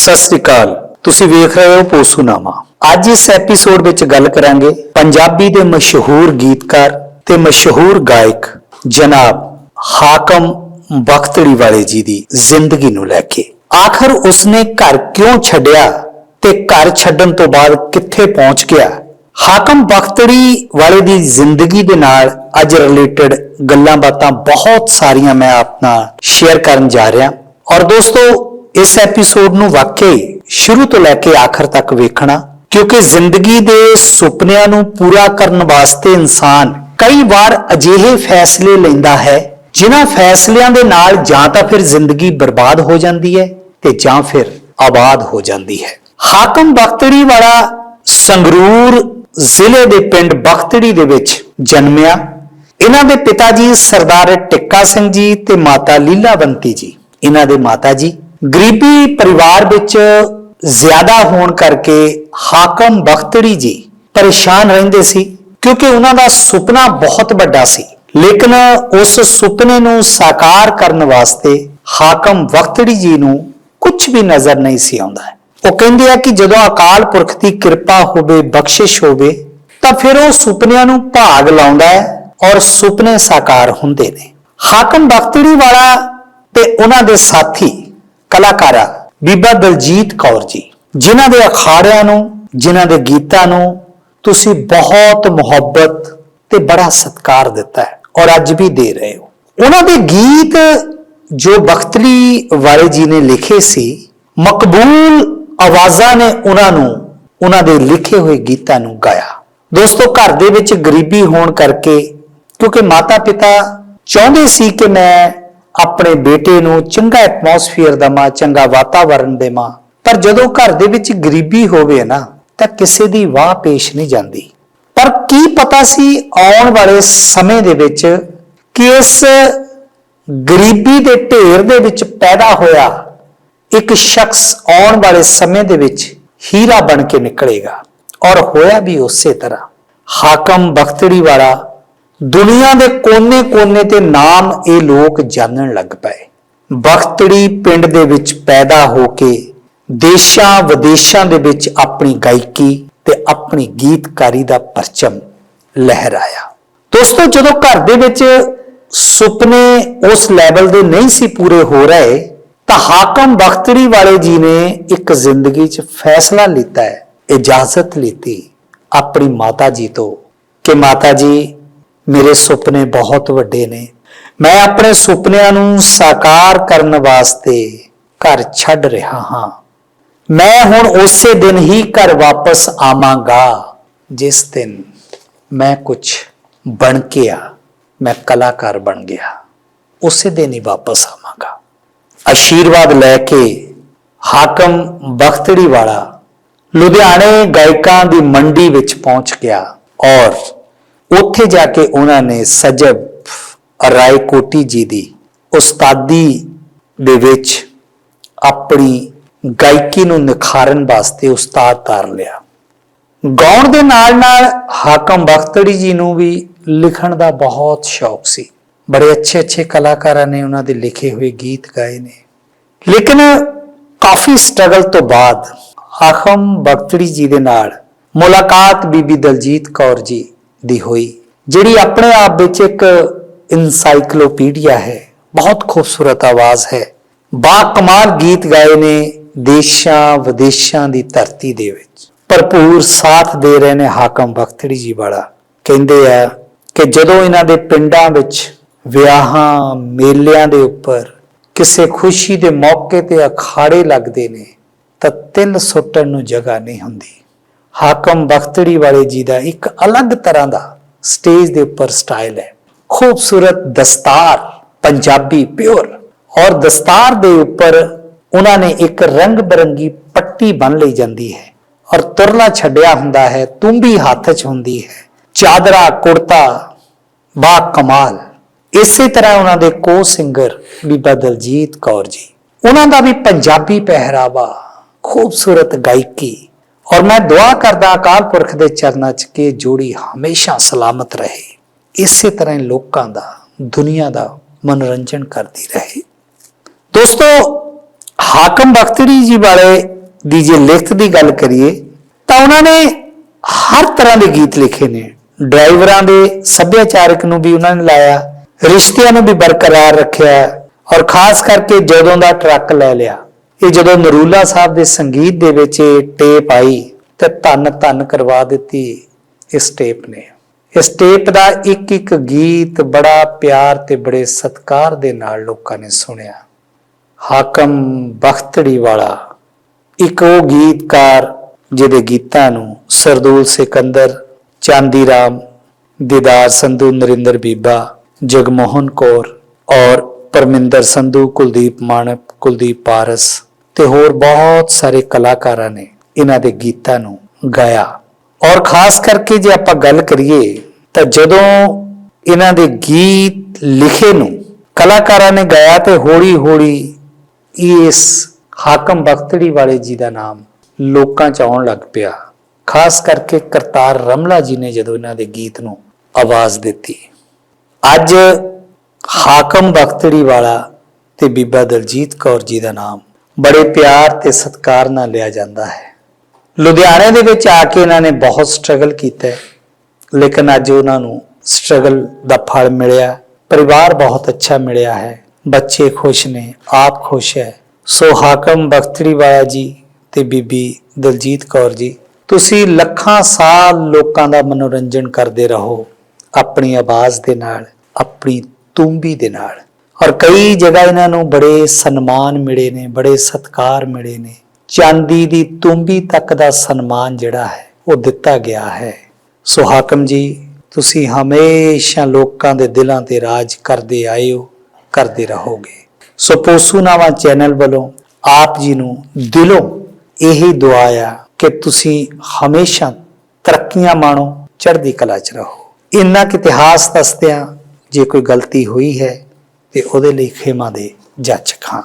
ਸਤਿ ਸ੍ਰੀ ਅਕਾਲ। ਤੁਸੀਂ ਵੇਖ ਰਹੇ ਹੋ ਪੋਸੂਨਾਮਾ। ਅੱਜ ਇਸ ਐਪੀਸੋਡ ਵਿੱਚ ਗੱਲ ਕਰਾਂਗੇ ਪੰਜਾਬੀ ਦੇ ਮਸ਼ਹੂਰ ਗੀਤਕਾਰ ਤੇ ਮਸ਼ਹੂਰ ਗਾਇਕ ਜਨਾਬ ਹਾਕਮ ਬਖਤੜੀ ਵਾਲੇ ਜੀ ਦੀ ਜ਼ਿੰਦਗੀ ਨੂੰ ਲੈ ਕੇ। ਆਖਰ ਉਸਨੇ ਘਰ ਕਿਉਂ ਛੱਡਿਆ ਤੇ ਘਰ ਛੱਡਣ ਤੋਂ ਬਾਅਦ ਕਿੱਥੇ ਪਹੁੰਚ ਗਿਆ? ਹਾਕਮ ਬਖਤੜੀ ਵਾਲੇ ਦੀ ਜ਼ਿੰਦਗੀ ਦੇ ਨਾਲ ਅੱਜ ਰਿਲੇਟਡ ਗੱਲਾਂ ਬਾਤਾਂ ਬਹੁਤ ਸਾਰੀਆਂ ਮੈਂ ਆਪ ਨਾਲ ਸ਼ੇਅਰ ਕਰਨ ਜਾ ਰਿਹਾ। ਔਰ ਦੋਸਤੋ ਇਸ ਐਪੀਸੋਡ ਨੂੰ ਵਾਕਈ ਸ਼ੁਰੂ ਤੋਂ ਲੈ ਕੇ ਆਖਰ ਤੱਕ ਵੇਖਣਾ, ਕਿਉਂਕਿ ਜ਼ਿੰਦਗੀ ਦੇ ਸੁਪਨਿਆਂ ਨੂੰ ਪੂਰਾ ਕਰਨ ਵਾਸਤੇ ਇਨਸਾਨ ਕਈ ਵਾਰ ਅਜਿਹੇ ਫੈਸਲੇ ਲੈਂਦਾ ਹੈ, ਜਿਨ੍ਹਾਂ ਫੈਸਲਿਆਂ ਦੇ ਨਾਲ ਜਾਂ ਤਾਂ ਫਿਰ ਜ਼ਿੰਦਗੀ ਬਰਬਾਦ ਹੋ ਜਾਂਦੀ ਹੈ ਤੇ ਜਾਂ ਫਿਰ ਆਬਾਦ ਹੋ ਜਾਂਦੀ ਹੈ। ਹਾਕਮ ਬਖਤੜੀ ਵਾਲਾ ਸੰਗਰੂਰ ਜ਼ਿਲ੍ਹੇ ਦੇ ਪਿੰਡ ਬਖਤੜੀ ਦੇ ਵਿੱਚ ਜਨਮਿਆ। ਇਹਨਾਂ ਦੇ ਪਿਤਾ ਜੀ ਸਰਦਾਰ ਟਿੱਕਾ ਸਿੰਘ ਜੀ ਤੇ ਮਾਤਾ ਲੀਲਾਵੰਤੀ ਜੀ। ਇਹਨਾਂ ਦੇ ਮਾਤਾ ਜੀ ਗਰੀਬੀ ਪਰਿਵਾਰ ਵਿੱਚ ਜ਼ਿਆਦਾ ਹੋਣ ਕਰਕੇ ਹਾਕਮ ਬਖਤੜੀ ਜੀ ਪਰੇਸ਼ਾਨ ਰਹਿੰਦੇ ਸੀ, ਕਿਉਂਕਿ ਉਹਨਾਂ ਦਾ ਸੁਪਨਾ ਬਹੁਤ ਵੱਡਾ ਸੀ। ਲੇਕਿਨ ਉਸ ਸੁਪਨੇ ਨੂੰ ਸਾਕਾਰ ਕਰਨ ਵਾਸਤੇ ਹਾਕਮ ਬਖਤੜੀ ਜੀ ਨੂੰ ਕੁਝ ਵੀ ਨਜ਼ਰ ਨਹੀਂ ਸੀ ਆਉਂਦਾ। ਉਹ ਕਹਿੰਦੇ ਆ ਕਿ ਜਦੋਂ ਅਕਾਲ ਪੁਰਖ ਦੀ ਕਿਰਪਾ ਹੋਵੇ, ਬਖਸ਼ਿਸ਼ ਹੋਵੇ, ਤਾਂ ਫਿਰ ਉਹ ਸੁਪਨਿਆਂ ਨੂੰ ਭਾਗ ਲਾਉਂਦਾ ਹੈ ਔਰ ਸੁਪਨੇ ਸਾਕਾਰ ਹੁੰਦੇ ਨੇ। ਹਾਕਮ ਬਖਤੜੀ ਵਾਲਾ ਤੇ ਉਹਨਾਂ ਦੇ ਸਾਥੀ ਕਲਾਕਾਰਾ ਬੀਬਾ ਦਲਜੀਤ ਕੌਰ ਜੀ, ਜਿਨ੍ਹਾਂ ਦੇ ਅਖਾੜਿਆਂ ਨੂੰ, ਜਿਨ੍ਹਾਂ ਦੇ ਗੀਤਾਂ ਨੂੰ ਤੁਸੀਂ ਬਹੁਤ ਮੁਹੱਬਤ ਤੇ ਬੜਾ ਸਤਿਕਾਰ ਦਿੱਤਾ ਹੈ ਔਰ ਅੱਜ ਵੀ ਦੇ ਰਹੇ ਹੋ। ਉਹਨਾਂ ਦੇ ਗੀਤ ਜੋ ਬਖਤਲੀ ਵਾਲੇ ਜੀ ਨੇ ਲਿਖੇ ਸੀ, ਮਕਬੂਲ ਆਵਾਜ਼ਾਂ ਨੇ ਉਹਨਾਂ ਨੂੰ, ਉਹਨਾਂ ਦੇ ਲਿਖੇ ਹੋਏ ਗੀਤਾਂ ਨੂੰ ਗਾਇਆ। ਦੋਸਤੋ, ਘਰ ਦੇ ਵਿੱਚ ਗਰੀਬੀ ਹੋਣ ਕਰਕੇ, ਕਿਉਂਕਿ ਮਾਤਾ ਪਿਤਾ ਚਾਹੁੰਦੇ ਸੀ ਕਿ ਮੈਂ ਆਪਣੇ ਬੇਟੇ ਨੂੰ ਚੰਗਾ ਐਟਮੋਸਫੀਅਰ ਦਵਾਂ ਚੰਗਾ ਵਾਤਾਵਰਣ ਦੇਵਾਂ ਪਰ ਜਦੋਂ ਘਰ ਦੇ ਵਿੱਚ ਗਰੀਬੀ ਹੋਵੇ ਨਾ, ਤਾਂ ਕਿਸੇ ਦੀ ਵਾਹ ਪੇਸ਼ ਨਹੀਂ ਜਾਂਦੀ। ਪਰ ਕੀ ਪਤਾ ਸੀ ਆਉਣ ਵਾਲੇ ਸਮੇਂ ਦੇ ਵਿੱਚ ਕਿ ਇਸ ਗਰੀਬੀ ਦੇ ਢੇਰ ਦੇ ਵਿੱਚ ਪੈਦਾ ਹੋਇਆ ਇੱਕ ਸ਼ਖਸ ਆਉਣ ਵਾਲੇ ਸਮੇਂ ਦੇ ਵਿੱਚ ਹੀਰਾ ਬਣ ਕੇ ਨਿਕਲੇਗਾ। ਔਰ ਹੋਇਆ ਵੀ ਉਸੇ ਤਰ੍ਹਾਂ। ਹਾਕਮ ਬਖਤੜੀ ਵਾਲਾ ਦੁਨੀਆ ਦੇ ਕੋਨੇ-ਕੋਨੇ ਤੇ ਨਾਮ ਇਹ ਲੋਕ ਜਾਣਨ ਲੱਗ ਪਏ। ਬਖਤੜੀ ਪਿੰਡ ਦੇ ਵਿੱਚ ਪੈਦਾ ਹੋ ਕੇ ਦੇਸ਼ਾਂ ਵਿਦੇਸ਼ਾਂ ਦੇ ਵਿੱਚ ਆਪਣੀ ਗਾਇਕੀ ਤੇ ਆਪਣੀ ਗੀਤਕਾਰੀ ਦਾ ਪਰਚਮ ਲਹਿਰਾਇਆ ਦੋਸਤੋ, ਜਦੋਂ ਘਰ ਦੇ ਵਿੱਚ ਸੁਪਨੇ ਉਸ ਲੈਵਲ ਦੇ ਨਹੀਂ ਸੀ ਪੂਰੇ ਹੋ ਰਹੇ, ਤਾਂ ਹਾਕਮ ਬਖਤੜੀ ਵਾਲੇ ਜੀ ਨੇ ਇੱਕ ਜ਼ਿੰਦਗੀ 'ਚ ਫੈਸਲਾ ਲਿੱਤਾ ਹੈ, ਇਜਾਜ਼ਤ ਲਈ ਆਪਣੀ ਮਾਤਾ ਜੀ ਤੋਂ ਕਿ ਮਾਤਾ ਜੀ ਮੇਰੇ ਸੁਪਨੇ ਬਹੁਤ ਵੱਡੇ ਨੇ। ਮੈਂ ਆਪਣੇ ਸੁਪਨਿਆਂ ਨੂੰ ਸਾਕਾਰ ਕਰਨ ਵਾਸਤੇ ਘਰ ਛੱਡ ਰਿਹਾ ਹਾਂ। ਮੈਂ ਹੁਣ ਉਸੇ ਦਿਨ ਹੀ ਘਰ ਵਾਪਸ ਆਵਾਂਗਾ, ਜਿਸ ਦਿਨ ਮੈਂ ਕੁਝ ਬਣ ਕੇ ਆ, ਮੈਂ ਕਲਾਕਾਰ ਬਣ ਗਿਆ। ਉਸੇ ਦਿਨ ਹੀ ਵਾਪਸ ਆਵਾਂਗਾ। ਆਸ਼ੀਰਵਾਦ ਲੈ ਕੇ ਹਾਕਮ ਬਖਤੜੀ ਵਾਲਾ ਲੁਧਿਆਣੇ ਗਾਇਕਾਂ ਦੀ ਮੰਡੀ ਵਿੱਚ ਪਹੁੰਚ ਗਿਆ ਔਰ ਉੱਥੇ ਜਾ ਕੇ ਉਹਨਾਂ ਨੇ ਸਜਬ ਰਾਏ ਕੋਟੀ ਜੀ ਦੀ ਉਸਤਾਦੀ ਦੇ ਵਿੱਚ ਆਪਣੀ ਗਾਇਕੀ ਨੂੰ ਨਿਖਾਰਨ ਵਾਸਤੇ ਉਸਤਾਦ ਤਾਰ ਲਿਆ। ਗਾਉਣ ਦੇ ਨਾਲ ਨਾਲ ਹਾਕਮ ਬਖਤੜੀ ਜੀ ਨੂੰ ਵੀ ਲਿਖਣ ਦਾ ਬਹੁਤ ਸ਼ੌਕ ਸੀ। ਬੜੇ ਅੱਛੇ ਅੱਛੇ ਕਲਾਕਾਰਾਂ ਨੇ ਉਹਨਾਂ ਦੇ ਲਿਖੇ ਹੋਏ ਗੀਤ ਗਾਏ ਨੇ। ਲੇਕਿਨ ਕਾਫੀ ਸਟਰਗਲ ਤੋਂ ਬਾਅਦ ਹਾਕਮ ਬਖਤੜੀ ਜੀ ਦੇ ਨਾਲ ਮੁਲਾਕਾਤ ਬੀਬੀ ਦਲਜੀਤ ਕੌਰ ਜੀ ਦੀ ਹੋਈ, ਜਿਹੜੀ ਆਪਣੇ ਆਪ ਵਿੱਚ ਇੱਕ ਇਨਸਾਈਕਲੋਪੀਡੀਆ ਹੈ, ਬਹੁਤ ਖੂਬਸੂਰਤ ਆਵਾਜ਼ ਹੈ। ਬਾ ਕਮਾਲ ਗੀਤ ਗਾਏ ਨੇ ਦੇਸ਼ਾਂ ਵਿਦੇਸ਼ਾਂ ਦੀ ਧਰਤੀ ਦੇ ਵਿੱਚ। ਭਰਪੂਰ ਸਾਥ ਦੇ ਰਹੇ ਨੇ ਹਾਕਮ ਬਖਤੜੀ ਜੀ ਵਾਲਾ। ਕਹਿੰਦੇ ਆ ਕਿ ਜਦੋਂ ਇਹਨਾਂ ਦੇ ਪਿੰਡਾਂ ਵਿੱਚ ਵਿਆਹਾਂ, ਮੇਲਿਆਂ ਦੇ ਉੱਪਰ ਕਿਸੇ ਖੁਸ਼ੀ ਦੇ ਮੌਕੇ ਤੇ ਅਖਾੜੇ ਲੱਗਦੇ ਨੇ, ਤਾਂ ਤਿਲ ਸੁੱਟਣ ਨੂੰ ਜਗ੍ਹਾ ਨਹੀਂ ਹੁੰਦੀ। ਹਾਕਮ ਬਖਤੜੀ ਵਾਲੇ ਜੀ ਦਾ ਇੱਕ ਅਲੱਗ ਤਰ੍ਹਾਂ ਦਾ ਸਟੇਜ ਦੇ ਉੱਪਰ ਸਟਾਈਲ ਹੈ। ਖੂਬਸੂਰਤ ਦਸਤਾਰ, ਪੰਜਾਬੀ ਪਿਓਰ ਔਰ ਦਸਤਾਰ ਦੇ ਉੱਪਰ ਉਹਨਾਂ ਨੇ ਇੱਕ ਰੰਗ ਬਰੰਗੀ ਪੱਟੀ ਬੰਨ ਲਈ ਜਾਂਦੀ ਹੈ ਔਰ ਤੁਰਲਾ ਛੱਡਿਆ ਹੁੰਦਾ ਹੈ, ਤੁੰਬੀ ਹੱਥ 'ਚ ਹੁੰਦੀ ਹੈ। ਚਾਦਰਾ, ਕੁੜਤਾ, ਬਾ ਕਮਾਲ। ਇਸੇ ਤਰ੍ਹਾਂ ਉਹਨਾਂ ਦੇ ਕੋ ਸਿੰਗਰ ਬੀਬਾ ਦਲਜੀਤ ਕੌਰ ਜੀ। ਉਹਨਾਂ ਦਾ ਵੀ ਪੰਜਾਬੀ ਪਹਿਰਾਵਾ, ਖੂਬਸੂਰਤ ਗਾਇਕੀ ਔਰ ਮੈਂ ਦੁਆ ਕਰਦਾ ਅਕਾਲ ਪੁਰਖ ਦੇ ਚਰਨਾਂ 'ਚ ਕਿ ਜੋੜੀ ਹਮੇਸ਼ਾ ਸਲਾਮਤ ਰਹੇ। ਇਸੇ ਤਰ੍ਹਾਂ ਲੋਕਾਂ ਦਾ, ਦੁਨੀਆ ਦਾ ਮਨੋਰੰਜਨ ਕਰਦੀ ਰਹੇ। ਦੋਸਤੋ, ਹਾਕਮ ਬਖਤੜੀ ਜੀ ਵਾਲੇ ਦੀ ਜੇ ਲਿਖਤ ਦੀ ਗੱਲ ਕਰੀਏ, ਤਾਂ ਉਹਨਾਂ ਨੇ ਹਰ ਤਰ੍ਹਾਂ ਦੇ ਗੀਤ ਲਿਖੇ ਨੇ। ਡਰਾਈਵਰਾਂ ਦੇ ਸੱਭਿਆਚਾਰਕ ਨੂੰ ਵੀ ਉਹਨਾਂ ਨੇ ਲਾਇਆ, ਰਿਸ਼ਤਿਆਂ ਨੂੰ ਵੀ ਬਰਕਰਾਰ ਰੱਖਿਆ, ਔਰ ਖਾਸ ਕਰਕੇ ਜਦੋਂ ਦਾ ਟਰੱਕ ਲੈ ਲਿਆ। ਇਹ ਜਦੋਂ ਨਰੂਲਾ ਸਾਹਿਬ ਦੇ ਸੰਗੀਤ ਦੇ ਵਿੱਚ ਇਹ ਟੇਪ ਆਈ ਤੇ ਧੰਨ ਧੰਨ ਕਰਵਾ ਦਿੱਤੀ ਇਸ ਟੇਪ ਨੇ। ਇਸ ਟੇਪ ਦਾ ਇੱਕ ਇੱਕ ਗੀਤ ਬੜਾ ਪਿਆਰ ਤੇ ਬੜੇ ਸਤਿਕਾਰ ਦੇ ਨਾਲ ਲੋਕਾਂ ਨੇ ਸੁਣਿਆ। ਹਾਕਮ ਬਖਤੜੀ ਵਾਲਾ ਇੱਕ ਉਹ ਗੀਤਕਾਰ ਜਿਹਦੇ ਗੀਤਾਂ ਨੂੰ ਸਰਦੂਲ ਸਿਕੰਦਰ ਚਾਂਦੀ ਰਾਮ ਦੀਦਾਰ ਸੰਧੂ ਨਰਿੰਦਰ ਬੀਬਾ, ਜਗਮੋਹਨ ਕੌਰ ਔਰ ਪਰਮਿੰਦਰ ਸੰਧੂ, ਕੁਲਦੀਪ ਮਾਨਕ ਕੁਲਦੀਪ ਪਾਰਸ ਤੇ ਹੋਰ ਬਹੁਤ ਸਾਰੇ ਕਲਾਕਾਰਾਂ ਨੇ ਇਹਨਾਂ ਦੇ ਗੀਤਾਂ ਨੂੰ ਗਾਇਆ। ਔਰ ਖਾਸ ਕਰਕੇ ਜੇ ਆਪਾਂ ਗੱਲ ਕਰੀਏ, ਤਾਂ ਜਦੋਂ ਇਹਨਾਂ ਦੇ ਗੀਤ ਲਿਖੇ ਨੂੰ ਕਲਾਕਾਰਾਂ ਨੇ ਗਾਇਆ, ਤੇ ਹੌਲੀ ਹੌਲੀ ਇਸ ਹਾਕਮ ਬਖਤੜੀ ਵਾਲੇ ਜੀ ਦਾ ਨਾਮ ਲੋਕਾਂ ਚ ਆਉਣ ਲੱਗ ਪਿਆ। ਖਾਸ ਕਰਕੇ ਕਰਤਾਰ ਰਮਲਾ ਜੀ ਨੇ ਜਦੋਂ ਇਹਨਾਂ ਦੇ ਗੀਤ ਨੂੰ ਆਵਾਜ਼ ਦਿੱਤੀ। ਅੱਜ ਹਾਕਮ ਬਖਤੜੀ ਵਾਲਾ ਤੇ ਬੀਬਾ ਦਲਜੀਤ ਕੌਰ ਜੀ ਦਾ ਨਾਮ ਬੜੇ ਪਿਆਰ ਤੇ ਸਤਿਕਾਰ ਨਾਲ ਲਿਆ ਜਾਂਦਾ ਹੈ। ਲੁਧਿਆਣੇ ਦੇ ਵਿੱਚ ਆ ਕੇ ਇਹਨਾਂ ਨੇ ਬਹੁਤ ਸਟਰਗਲ ਕੀਤਾ ਲੇਕਿਨ ਅੱਜ ਉਹਨਾਂ ਨੂੰ ਸਟਰਗਲ ਦਾ ਫਲ ਮਿਲਿਆ। ਪਰਿਵਾਰ ਬਹੁਤ ਅੱਛਾ ਮਿਲਿਆ ਹੈ। ਬੱਚੇ ਖੁਸ਼ ਨੇ, ਆਪ ਖੁਸ਼ ਹੈ। ਸੋ ਹਾਕਮ ਬਖਤੜੀ ਵਾਲਾ ਜੀ ਤੇ ਬੀਬੀ ਦਲਜੀਤ ਕੌਰ ਜੀ, ਤੁਸੀਂ ਲੱਖਾਂ ਸਾਲ ਲੋਕਾਂ ਦਾ ਮਨੋਰੰਜਨ ਕਰਦੇ ਰਹੋ। ਆਪਣੀ ਆਵਾਜ਼ ਦੇ ਨਾਲ, ਆਪਣੀ ਤੂੰਬੀ ਦੇ ਨਾਲ। ਔਰ ਕਈ ਜਗ੍ਹਾ ਇਹਨਾਂ ਨੂੰ ਬੜੇ ਸਨਮਾਨ ਮਿਲੇ ਨੇ, ਬੜੇ ਸਤਕਾਰ ਮਿਲੇ ਨੇ। ਚਾਂਦੀ ਦੀ ਤੂੰਬੀ ਤੱਕ ਦਾ ਸਨਮਾਨ ਜਿਹੜਾ ਹੈ, ਉਹ ਦਿੱਤਾ ਗਿਆ ਹੈ। ਸੋ ਹਾਕਮ ਜੀ, ਤੁਸੀਂ ਹਮੇਸ਼ਾ ਲੋਕਾਂ ਦੇ ਦਿਲਾਂ ਤੇ ਰਾਜ ਕਰਦੇ ਆਏ ਹੋ ਕਰਦੇ ਰਹੋਗੇ। ਸੋ ਪੋਸੂਨਾਵਾ ਚੈਨਲ ਵੱਲੋਂ ਆਪ ਜੀ ਨੂੰ ਦਿਲੋਂ ਇਹੀ ਦੁਆ ਆ ਕਿ ਤੁਸੀਂ ਹਮੇਸ਼ਾ ਤਰੱਕੀਆਂ ਮਾਣੋ, ਚੜ੍ਹਦੀ ਕਲਾ 'ਚ ਰਹੋ। ਇੰਨਾ ਕੁ ਇਤਿਹਾਸ ਦੱਸਦਿਆਂ ਜੇ ਕੋਈ ਗਲਤੀ ਹੋਈ ਹੈ ਤੇ ਉਹਦੇ ਲਈ ਖੇਮਾ ਦੇ ਜੱਜ ਖਾਂ